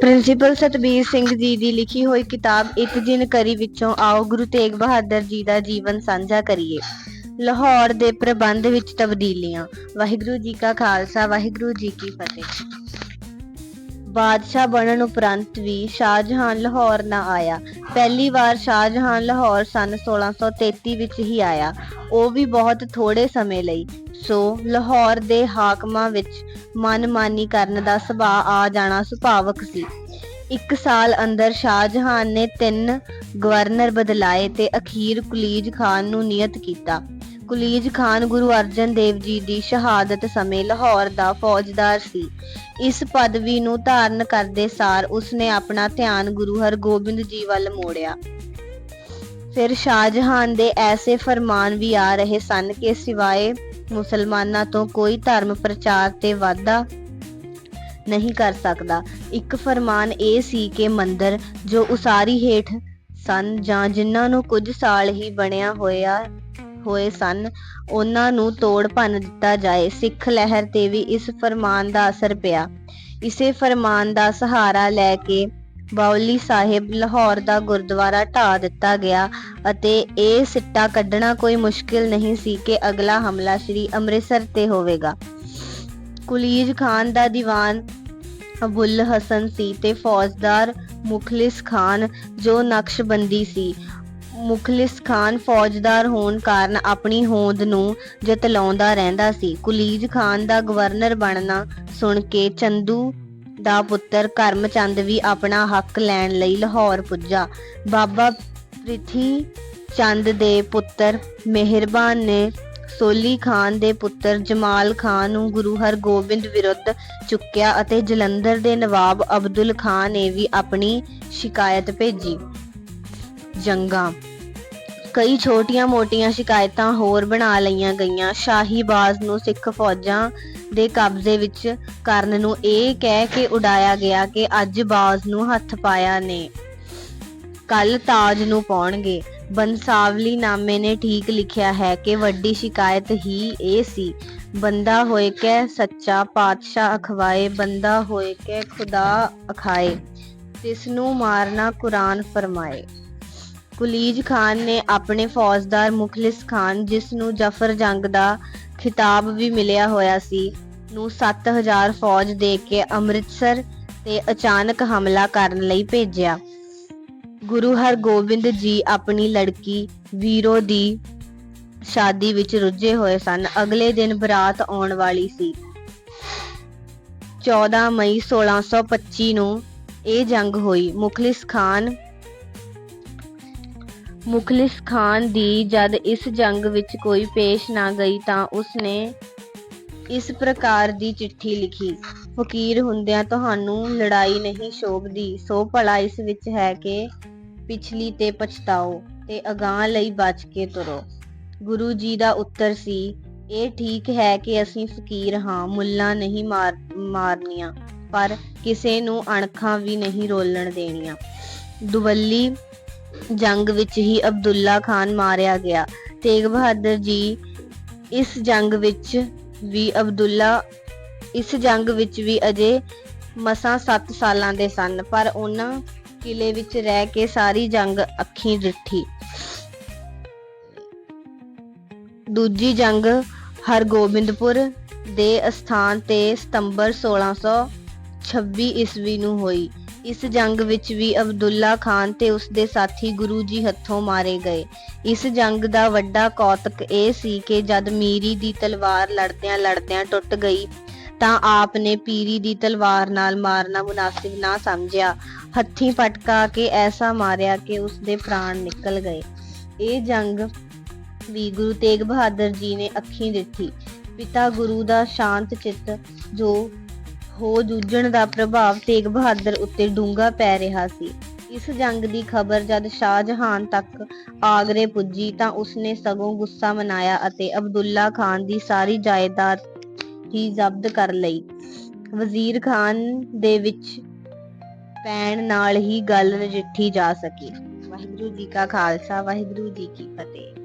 Principal Satbir Singh ji ਦੀ ਲਿਖੀ ਹੋਈ ਕਿਤਾਬ, ਇੱਕ ਦਿਨ ਕਰੀ ਵਿੱਚੋਂ ਆਓ, ਗੁਰੂ ਤੇਗ ਬਹਾਦਰ ਜੀ ਦਾ ਜੀਵਨ ਸਾਂਝਾ ਕਰੀਏ। ਲਾਹੌਰ ਦੇ ਪ੍ਰਬੰਧ ਵਿੱਚ ਤਬਦੀਲੀਆਂ, ਵਾਹਿਗੁਰੂ ਜੀ ਕਾ ਖਾਲਸਾ, ਵਾਹਿਗੁਰੂ ਜੀ ਕੀ ਫਤਿਹ। ਬਾਦਸ਼ਾਹ ਬਣਨ ਉਪਰੰਤ ਵੀ ਸ਼ਾਹਜਹਾਨ ਲਾਹੌਰ ਨਾ ਆਇਆ। ਪਹਿਲੀ ਵਾਰ ਸ਼ਾਹਜਹਾਨ ਲਾਹੌਰ ਸਨ 1633 ਵਿੱਚ ਹੀ ਆਇਆ। ਉਹ ਵੀ ਬਹੁਤ ਥੋੜੇ ਸਮੇਂ ਲਈ। ਸੋ ਲਾਹੌਰ ਦੇ ਹਾਕਮਾਂ ਵਿੱਚ ਮਨਮਾਨੀ ਕਰਨ ਦਾ ਸੁਭਾਅ ਆ ਜਾਣਾ ਸੁਭਾਵਕ ਸੀ। ਇੱਕ ਸਾਲ ਅੰਦਰ ਸ਼ਾਹਜਹਾਨ ਨੇ ਤਿੰਨ ਗਵਰਨਰ ਬਦਲਾਏ ਤੇ ਅਖੀਰ ਕੁਲੀਜ ਖਾਨ ਨੂੰ ਨਿਯਤ ਕੀਤਾ। ਕੁਲੀਜ ਖਾਨ ਗੁਰੂ ਅਰਜਨ ਦੇਵ ਜੀ ਦੀ ਸ਼ਹਾਦਤ ਸਮੇਂ ਲਾਹੌਰ ਦਾ ਫੌਜਦਾਰ ਸੀ। ਇਸ ਪਦਵੀ ਨੂੰ ਧਾਰਨ ਕਰਦੇ ਸਾਰ ਉਸਨੇ ਆਪਣਾ ਧਿਆਨ ਗੁਰੂ ਹਰਗੋਬਿੰਦ ਜੀ ਵੱਲ ਮੋੜਿਆ। ਫਿਰ ਸ਼ਾਹਜਹਾਨ ਦੇ ਐਸੇ ਫਰਮਾਨ ਵੀ ਆ ਰਹੇ ਸਨ ਕਿ ਸਿਵਾਏ ਮੁਸਲਮਾਨਾਂ ਤੋਂ ਕੋਈ ਧਰਮ ਪ੍ਰਚਾਰ ਤੇ ਵਾਧਾ ਨਹੀਂ ਕਰ ਸਕਦਾ। ਇੱਕ ਫਰਮਾਨ ਇਹ ਸੀ ਕਿ ਮੰਦਰ ਜੋ ਉਸਾਰੀ ਹੇਠ ਸਨ ਜਾਂ ਜਿਨ੍ਹਾਂ ਨੂੰ ਕੁਝ ਸਾਲ ਹੀ ਬਣਿਆ ਹੋਇਆ ਹੋਏ ਸਨ। ਉਹਨਾਂ ਨੂੰ ਤੋੜ ਭੰਨ ਦਿੱਤਾ ਜਾਏ। ਸਿੱਖ ਲਹਿਰ ਤੇ ਵੀ ਇਸ ਫਰਮਾਨ ਦਾ ਅਸਰ ਪਿਆ। ਇਸੇ ਫਰਮਾਨ ਦਾ ਸਹਾਰਾ ਲੈ ਕੇ ਬਾਉਲੀ ਸਾਹਿਬ ਲਾਹੌਰ ਦਾ ਗੁਰਦੁਆਰਾ ਢਾ ਦਿੱਤਾ ਗਿਆ ਅਤੇ ਇਹ ਸਿੱਟਾ ਕੱਢਣਾ ਕੋਈ ਮੁਸ਼ਕਿਲ ਨਹੀਂ ਸੀ ਕਿ ਅਗਲਾ ਹਮਲਾ ਸ੍ਰੀ ਅੰਮ੍ਰਿਤਸਰ ਤੇ ਹੋਵੇਗਾ। ਕੁਲੀਜ ਖਾਨ ਦਾ ਦੀਵਾਨ ਅਬੁੱਲ ਹਸਨ ਸੀ ਤੇ ਫੌਜਦਾਰ ਮੁਖਲਿਸ ਖਾਨ ਜੋ ਨਕਸ਼ਬੰਦੀ ਸੀ। ਮੁਖਲਿਸ ਖਾਨ ਫੌਜਦਾਰ ਹੋਣ ਕਾਰਨ ਆਪਣੀ ਹੋਂਦ ਨੂੰ ਜਤਲਾਉਂਦਾ ਰਹਿੰਦਾ ਸੀ। ਕੁਲੀਜ ਖਾਨ ਦਾ ਗਵਰਨਰ ਬਣਨਾ ਸੁਣ ਕੇ ਚੰਦੂ ਦਾ ਪੁੱਤਰ ਕਰਮਚੰਦ ਵੀ ਆਪਣਾ ਹੱਕ ਲੈਣ ਲਈ ਲਾਹੌਰ ਪੁੱਜਾ। ਬਾਬਾ ਪ੍ਰਿਥੀ ਚੰਦ ਦੇ ਪੁੱਤਰ ਮਿਹਰਬਾਨ ਨੇ ਸੋਲੀ ਖਾਨ ਦੇ ਪੁੱਤਰ ਜਮਾਲ ਖਾਨ ਨੂੰ ਗੁਰੂ ਹਰਗੋਬਿੰਦ ਵਿਰੁੱਧ ਚੁੱਕਿਆ ਅਤੇ ਜਲੰਧਰ ਦੇ ਨਵਾਬ ਅਬਦੁਲ ਖਾਨ ਨੇ ਵੀ ਆਪਣੀ ਸ਼ਿਕਾਇਤ ਭੇਜੀ। ਜੰਗਾਂ ਕਈ ਛੋਟੀਆਂ-ਮੋਟੀਆਂ ਸ਼ਿਕਾਇਤਾਂ ਹੋਰ ਬਣਾ ਲਈਆਂ ਗਈਆਂ। ਸ਼ਾਹੀ ਬਾਜ਼ ਨੂੰ ਸਿੱਖ ਫੌਜਾਂ ਦੇ ਕਬਜ਼ੇ ਵਿੱਚ ਕਰਨ ਨੂੰ ਇਹ ਕਹਿ ਕੇ ਉਡਾਇਆ ਗਿਆ ਕਿ ਅੱਜ ਬਾਜ਼ ਨੂੰ ਹੱਥ ਪਾਇਆ ਨੇ। ਕੱਲ ਤਾਜ ਨੂੰ ਪਾਉਣਗੇ। ਬੰਸਾਵਲੀ ਨਾਮੇ ਨੇ ਠੀਕ ਲਿਖਿਆ ਹੈ ਕਿ ਵੱਡੀ ਸ਼ਿਕਾਇਤ ਹੀ ਇਹ ਸੀ, ਬੰਦਾ ਹੋਏ ਕੇ ਸੱਚਾ ਪਾਤਸ਼ਾਹ ਅਖਵਾਏ, ਬੰਦਾ ਹੋਏ ਕੇ ਖੁਦਾ ਅਖਾਏ। ਤਿਸ ਨੂੰ ਮਾਰਨਾ ਕੁਰਾਨ ਫਰਮਾਏ। ਕੁਲੀਜ ਖਾਨ ਨੇ ਆਪਣੇ ਫੌਜਦਾਰ ਮੁਖਲਿਸ ਖਾਨ, ਜਿਸ ਨੂੰ ਜਫਰ ਜੰਗ ਦਾ ਖਿਤਾਬ ਵੀ ਮਿਲਿਆ ਹੋਇਆ ਸੀ, ਨੂੰ 7000 ਫੌਜ ਦੇ ਕੇ ਅੰਮ੍ਰਿਤਸਰ ਤੇ ਅਚਾਨਕ ਹਮਲਾ ਕਰਨ ਲਈ ਭੇਜਿਆ। ਗੁਰੂ ਹਰਗੋਬਿੰਦ ਜੀ ਆਪਣੀ ਲੜਕੀ ਵੀਰੋ ਦੀ ਸ਼ਾਦੀ ਵਿੱਚ ਰੁੱਝੇ ਹੋਏ ਸਨ। ਅਗਲੇ ਦਿਨ ਬਰਾਤ ਆਉਣ ਵਾਲੀ ਸੀ। 14 ਮਈ 1625 ਨੂੰ ਇਹ ਜੰਗ ਹੋਈ। ਮੁਖਲਿਸ ਖਾਨ ਮੁਖਲਿਸ ਖਾਨ ਦੀ ਜਦ ਇਸ ਜੰਗ ਵਿੱਚ ਕੋਈ ਪੇਸ਼ ਨਾ ਗਈ ਤਾਂ ਉਸਨੇ ਇਸ ਪ੍ਰਕਾਰ ਦੀ ਚਿੱਠੀ ਲਿਖੀ, ਫਕੀਰ ਹੁੰਦਿਆਂ ਤੁਹਾਨੂੰ ਲੜਾਈ ਨਹੀਂ ਸ਼ੋਭਦੀ, ਸੋ ਭਲਾ ਇਸ ਵਿੱਚ ਹੈ ਕਿ ਪਿਛਲੀ ਤੇ ਪਛਤਾਓ ਤੇ ਅਗਾਹ ਲਈ ਬਚ ਕੇ ਤੁਰੋ। ਗੁਰੂ ਜੀ ਦਾ ਉੱਤਰ ਸੀ, ਇਹ ਠੀਕ ਹੈ ਕਿ ਅਸੀਂ ਫਕੀਰ ਹਾਂ, ਮੁੱਲਾ ਨਹੀਂ ਮਾਰ, ਮਾਰਨੀਆਂ, ਪਰ ਕਿਸੇ ਨੂੰ ਅਣਖਾਂ ਵੀ ਨਹੀਂ ਰੋਲਣ ਦੇਣੀਆਂ। ਦੁਵੱਲੀ ਜੰਗ ਵਿੱਚ ਹੀ ਅਬਦੁੱਲਾ ਖਾਨ ਮਾਰਿਆ ਗਿਆ। ਤੇਗ ਬਹਾਦਰ ਜੀ ਇਸ ਜੰਗ ਵਿੱਚ ਵੀ ਅਬਦੁੱਲਾ, ਇਸ ਜੰਗ ਵਿੱਚ ਵੀ ਅਜੇ ਮਸਾਂ 7 ਸਾਲਾਂ ਦੇ ਸਨ, ਪਰ ਉਹਨਾਂ ਕਿਲੇ ਵਿੱਚ ਰਹਿ ਕੇ ਸਾਰੀ ਜੰਗ ਅੱਖੀਂ ਡਿੱਠੀ ਦੂਜੀ ਜੰਗ ਹਰਗੋਬਿੰਦਪੁਰ ਦੇ ਅਸਥਾਨ ਤੇ ਸਤੰਬਰ 1626 ਈਸਵੀ ਨੂੰ ਹੋਈ। ਇਸ ਜੰਗ ਵਿੱਚ ਵੀ ਅਬਦੁੱਲਾ ਖਾਨ ਤੇ ਉਸਦੇ ਸਾਥੀ ਗੁਰੂ ਜੀ ਹੱਥੋਂ ਮਾਰੇ ਗਏ। ਇਸ ਜੰਗ ਦਾ ਵੱਡਾ ਕੌਤਕ ਇਹ ਸੀ ਕਿ ਜਦ ਮੀਰੀ ਦੀ ਤਲਵਾਰ ਲੜਦਿਆਂ ਲੜਦਿਆਂ ਟੁੱਟ ਗਈ, ਤਾਂ ਆਪ ਨੇ ਪੀਰੀ ਦੀ ਤਲਵਾਰ ਨਾਲ ਮਾਰਨਾ ਮੁਨਾਸਿਬ ਨਾ ਸਮਝਿਆ। ਹੱਥੀਂ ਪਟਕਾ ਕੇ ਐਸਾ ਮਾਰਿਆ ਕਿ ਉਸਦੇ ਪ੍ਰਾਣ ਨਿਕਲ ਗਏ। ਇਹ ਜੰਗ ਵੀ ਗੁਰੂ ਤੇਗ ਬਹਾਦਰ ਜੀ ਨੇ ਅੱਖੀਂ ਦਿੱਤੀ। ਪਿਤਾ ਗੁਰੂ ਦਾ ਸ਼ਾਂਤ ਚਿੱਤ ਜੋ ਹੋ ਜੂਝਣ ਦਾ ਪ੍ਰਭਾਵ ਤੇਗ ਬਹਾਦਰ ਉੱਤੇ ਡੂੰਘਾ ਪੈ ਰਿਹਾ ਸੀ। ਇਸ ਜੰਗ ਦੀ ਖਬਰ ਜਦ ਸ਼ਾਹਜਹਾਨ ਤੱਕ ਆਗਰੇ ਪੁੱਜੀ ਤਾਂ ਉਸਨੇ ਸਗੋਂ ਗੁੱਸਾ ਮਨਾਇਆ ਅਤੇ ਅਬਦੁੱਲਾ ਖਾਨ ਦੀ ਸਾਰੀ ਜਾਇਦਾਦ ਹੀ ਜ਼ਬਤ ਕਰ ਲਈ। ਵਜ਼ੀਰ ਖਾਨ ਦੇ ਵਿੱਚ ਪੈਣ ਨਾਲ ਹੀ ਗੱਲ ਨਜਿੱਠੀ ਜਾ ਸਕੀ। ਵਾਹਿਗੁਰੂ ਜੀ ਕਾ ਖਾਲਸਾ, ਵਾਹਿਗੁਰੂ ਜੀ ਕੀ ਫਤਿਹ।